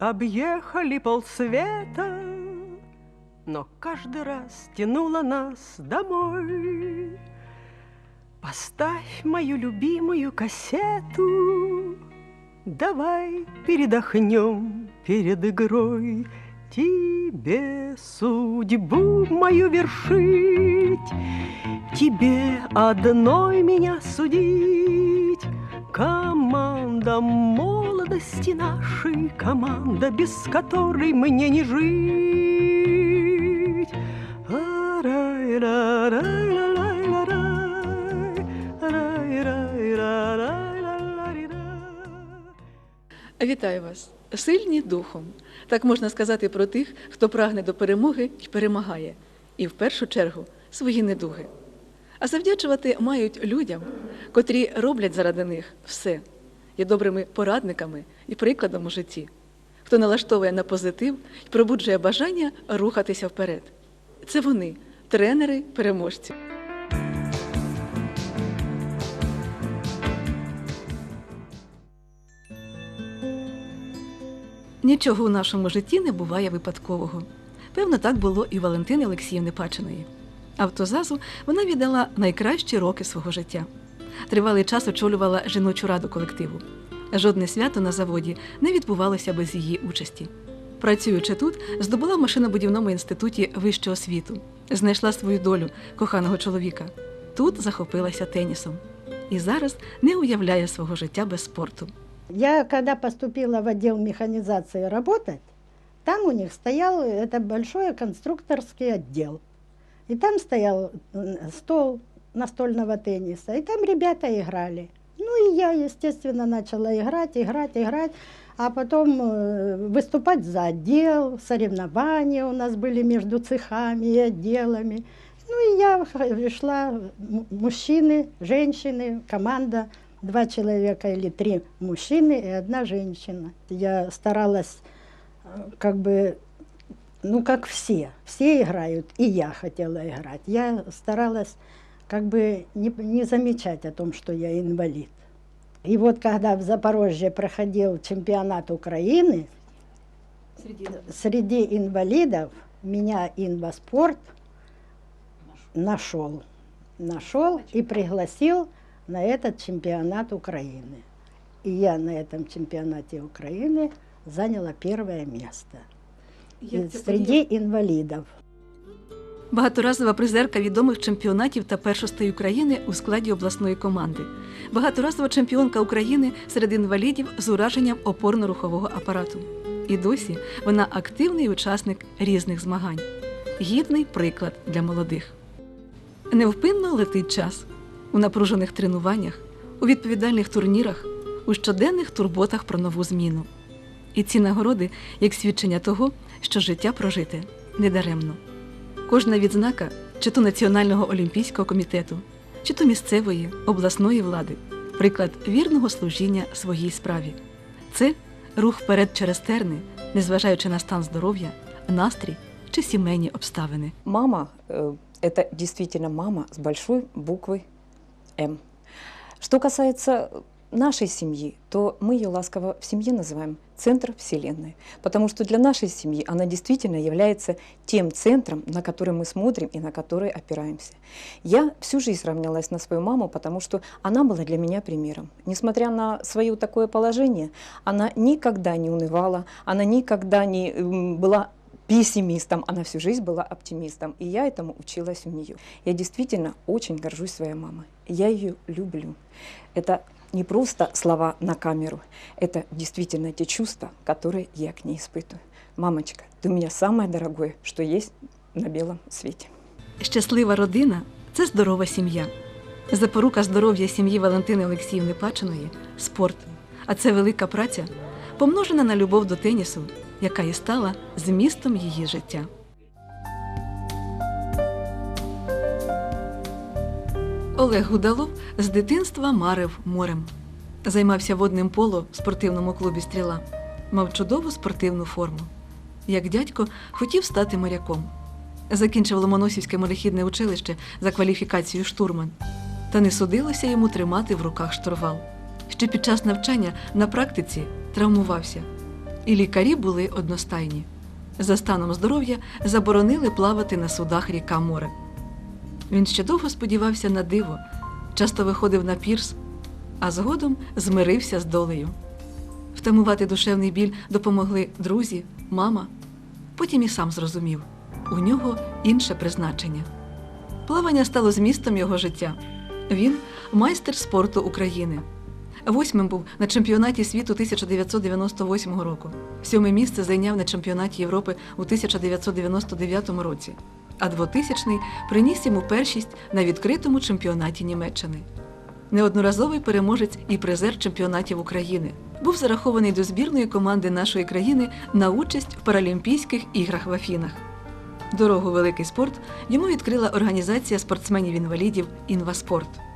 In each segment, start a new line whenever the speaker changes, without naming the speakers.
объехали полсвета, Но каждый раз тянуло нас домой. Поставь мою любимую кассету, Давай передохнем перед игрой. Тебе судьбу мою вершить, Тебе одной меня судить. Команда молодости нашей, Команда, без которой мне не жить.
Вітаю вас! Сильні духом. Так можна сказати про тих, хто прагне до перемоги і перемагає, і в першу чергу свої недуги. А завдячувати мають людям, котрі роблять заради них все, є добрими порадниками і прикладом у житті, хто налаштовує на позитив і пробуджує бажання рухатися вперед. Це вони, тренери, переможці. Нічого у нашому житті не буває випадкового. Певно, так було і Валентини Олексіївни Пачиної. Автозазу вона віддала найкращі роки свого життя. Тривалий час очолювала жіночу раду колективу. Жодне свято на заводі не відбувалося без її участі. Працюючи тут, здобула в машинобудівному інституті вищу освіту, знайшла свою долю коханого чоловіка. Тут захопилася тенісом. І зараз не уявляє свого життя без спорту.
Я когда поступила в отдел механизации работать, там у них стоял, это большой конструкторский отдел. И там стоял м, стол настольного тенниса, и там ребята играли. Ну и я, естественно, начала играть, играть, играть, а потом э, выступать за отдел, соревнования у нас были между цехами и отделами. Ну и я х- шла, м- мужчины, женщины, команда, два человека или три мужчины и одна женщина. Я старалась э, как бы, ну как все, все играют, и я хотела играть. Я старалась как бы не, не замечать о том, что я инвалид. И вот когда в Запорожье проходил чемпионат Украины, среди инвалидов меня инваспорт нашел. Нашел и пригласил на этот чемпионат Украины. И я на этом чемпионате Украины заняла первое место. И среди инвалидов.
Багаторазова призерка відомих чемпіонатів та першостей України у складі обласної команди. Багаторазова чемпіонка України серед інвалідів з ураженням опорно-рухового апарату. І досі вона активний учасник різних змагань. Гідний приклад для молодих. Невпинно летить час у напружених тренуваннях, у відповідальних турнірах, у щоденних турботах про нову зміну. І ці нагороди як свідчення того, що життя прожите недаремно. Кожна відзнака, чи то Національного олімпійського комітету, чи то місцевої, обласної влади, приклад вірного служіння своїй справі. Це рух вперед через терни, незважаючи на стан здоров'я, настрій чи сімейні обставини.
Мама э, – это действительно мама с большой буквы М. Что касается Нашей семьи, то мы ее ласково в семье называем центр Вселенной, потому что для нашей семьи она действительно является тем центром, на который мы смотрим и на который опираемся. Я всю жизнь равнялась на свою маму, потому что она была для меня примером. Несмотря на свое такое положение, она никогда не унывала, она никогда не м, была пессимистом, она всю жизнь была оптимистом, и я этому училась у нее. Я действительно очень горжусь своей мамой. Я ее люблю. Это не просто слова на камеру, это действительно те чувства, которые я к ней испытываю. Мамочка, ты у меня самое дорогое, что есть на белом свете.
Щаслива родина це здорова сім'я. Запорука здоров'я сім'ї Валентини Олексіївни Пачиної спорт. А це велика праця, помножена на любов до тенісу, яка і стала змістом її життя. Олег Гудалов з дитинства марив морем. Займався водним поло в спортивному клубі Стріла. Мав чудову спортивну форму. Як дядько хотів стати моряком. Закінчив Ломоносівське морехідне училище за кваліфікацією штурман. Та не судилося йому тримати в руках штурвал. Ще під час навчання на практиці травмувався. І лікарі були одностайні. За станом здоров'я заборонили плавати на судах ріка море. Він ще довго сподівався на диво, часто виходив на пірс, а згодом змирився з долею. Втамувати душевний біль допомогли друзі, мама. Потім і сам зрозумів у нього інше призначення. Плавання стало змістом його життя. Він майстер спорту України. Восьмим був на чемпіонаті світу 1998 року. Сьоме місце зайняв на чемпіонаті Європи у 1999 році, а 2000-й приніс йому першість на відкритому чемпіонаті Німеччини. Неодноразовий переможець і призер чемпіонатів України. Був зарахований до збірної команди нашої країни на участь в Паралімпійських іграх в Афінах. Дорогу великий спорт йому відкрила організація спортсменів-інвалідів Інваспорт.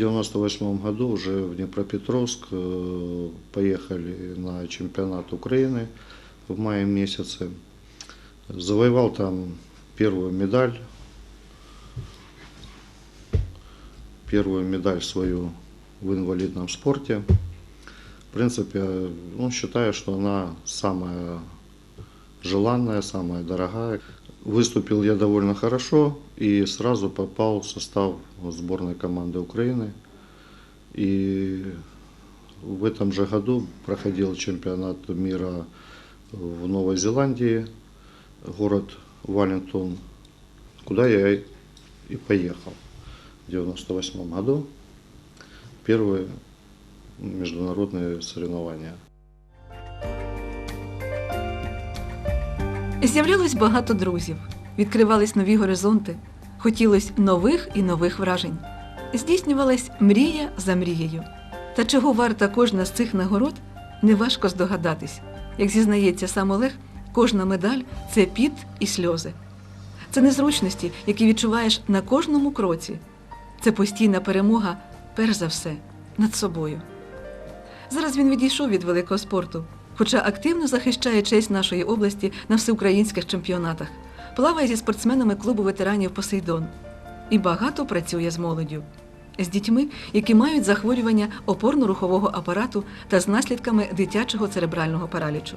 В 98 году уже в Днепропетровск э, поехали на чемпионат Украины в мае месяце. Завоевал там первую медаль. Первую медаль свою в инвалидном спорте. В принципе, ну, считаю, что она самая желанная, самая дорогая. Выступил я довольно хорошо и сразу попал в состав сборной команды Украины. И в этом же году проходил чемпионат мира в Новой Зеландии, город Валентон, куда я и поехал в 98 году. Первые международные соревнования.
З'являлось багато друзів, відкривались нові горизонти, хотілось нових і нових вражень. Здійснювалась мрія за мрією. Та чого варта кожна з цих нагород, неважко здогадатись. Як зізнається сам Олег, кожна медаль це піт і сльози. Це незручності, які відчуваєш на кожному кроці. Це постійна перемога, перш за все, над собою. Зараз він відійшов від великого спорту, хоча активно захищає честь нашої області на всеукраїнських чемпіонатах, плаває зі спортсменами клубу ветеранів Посейдон і багато працює з молоддю, з дітьми, які мають захворювання опорно-рухового апарату та з наслідками дитячого церебрального паралічу.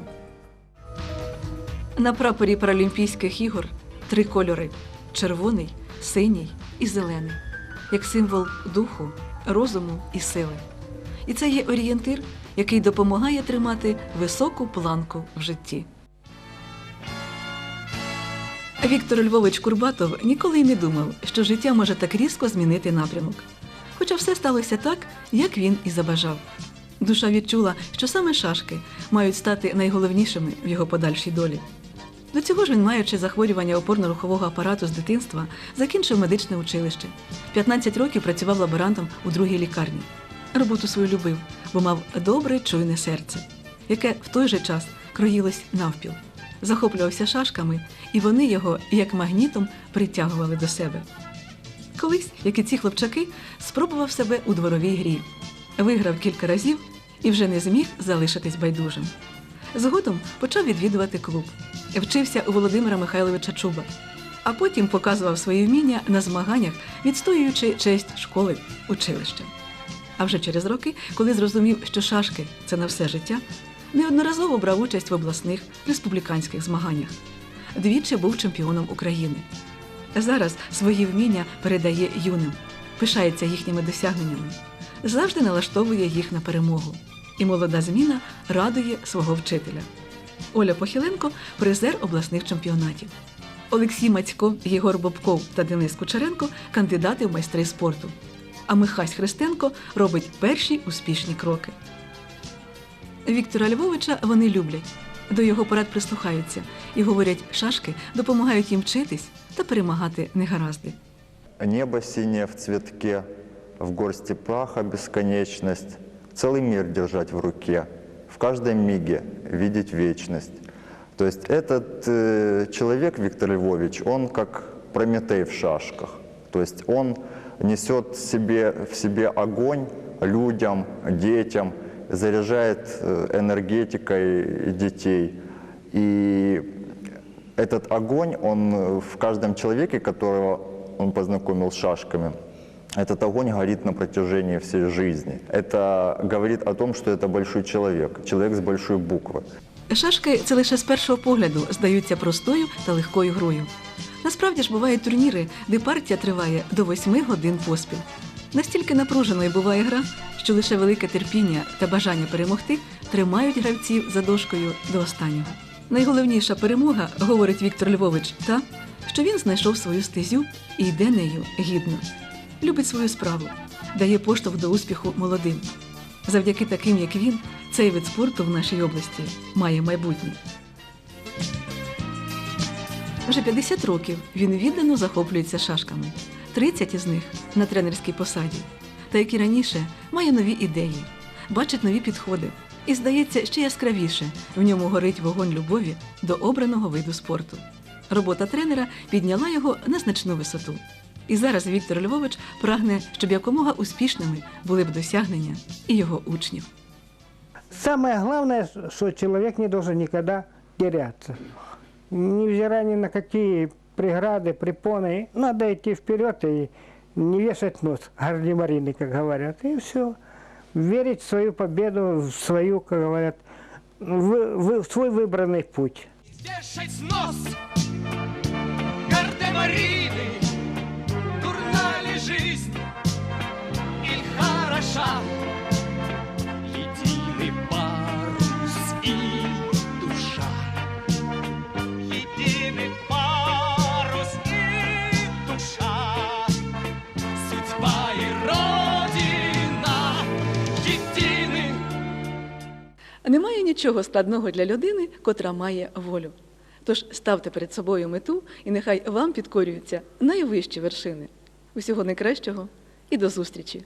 На прапорі Паралімпійських ігор три кольори: червоний, синій і зелений, як символ духу, розуму і сили. І це є орієнтир, який допомагає тримати високу планку в житті. Віктор Львович Курбатов ніколи й не думав, що життя може так різко змінити напрямок. Хоча все сталося так, як він і забажав. Душа відчула, що саме шашки мають стати найголовнішими в його подальшій долі. До цього ж він, маючи захворювання опорно-рухового апарату з дитинства, закінчив медичне училище. 15 років працював лаборантом у другій лікарні. Роботу свою любив, бо мав добре чуйне серце, яке в той же час кроїлось навпіл. Захоплювався шашками, і вони його, як магнітом, притягували до себе. Колись, як і ці хлопчаки, спробував себе у дворовій грі. Виграв кілька разів і вже не зміг залишитись байдужим. Згодом почав відвідувати клуб, вчився у Володимира Михайловича Чуба, а потім показував свої вміння на змаганнях, відстоюючи честь школи, училища. А вже через роки, коли зрозумів, що шашки це на все життя, неодноразово брав участь в обласних республіканських змаганнях. Двічі був чемпіоном України. Зараз свої вміння передає юним, пишається їхніми досягненнями, завжди налаштовує їх на перемогу. І молода зміна радує свого вчителя. Оля Похиленко призер обласних чемпіонатів. Олексій Мацько, Єгор Бобков та Денис Кучеренко кандидати в майстри спорту А Михась Христенко робить перші успішні кроки. Віктора Львовича вони люблять, до його порад прислухаються і говорять, шашки допомагають їм вчитись та перемагати негаразди.
Небо синее в цветке, в горсти праха бесконечность, целый мир держать в руке, в каждом миге видеть вечность. То есть этот э, человек, Виктор Львович, он как Прометей в шашках. То есть он несет себе, в себе огонь людям, детям, заряжает э, энергетикой детей. И этот огонь, он э, в каждом человеке, которого он познакомил с шашками, Этот огонь горит на протяжении всей жизни. Это говорит о том, что это большой человек, человек с большой буквы.
Шашки це лише з першого погляду здаються простою та легкою грою. Насправді ж бувають турніри, де партія триває до восьми годин поспіль. Настільки напруженою буває гра, що лише велике терпіння та бажання перемогти тримають гравців за дошкою до останнього. Найголовніша перемога, говорить Віктор Львович, та, що він знайшов свою стезю і йде нею гідно. Любить свою справу, дає поштовх до успіху молодим. Завдяки таким, як він, цей вид спорту в нашій області має майбутнє. Вже 50 років він віддано захоплюється шашками. 30 із них на тренерській посаді. Та як і раніше, має нові ідеї, бачить нові підходи. І здається, ще яскравіше в ньому горить вогонь любові до обраного виду спорту. Робота тренера підняла його на значну висоту. І зараз Віктор Львович прагне, щоб якомога успішними були б досягнення і його учнів.
Самое главное, что человек не должен никогда теряться. Невзирая ни на какие преграды, препоны, надо идти вперед и не вешать нос, гардемарины, как говорят, и все. Верить в свою победу, в свою, как говорят, в, в- в свой выбранный путь.
Вешать нос Гардемарины Дурна ли жизнь Иль хороша
Немає нічого складного для людини, котра має волю. Тож ставте перед собою мету, і нехай вам підкорюються найвищі вершини. Усього найкращого і до зустрічі!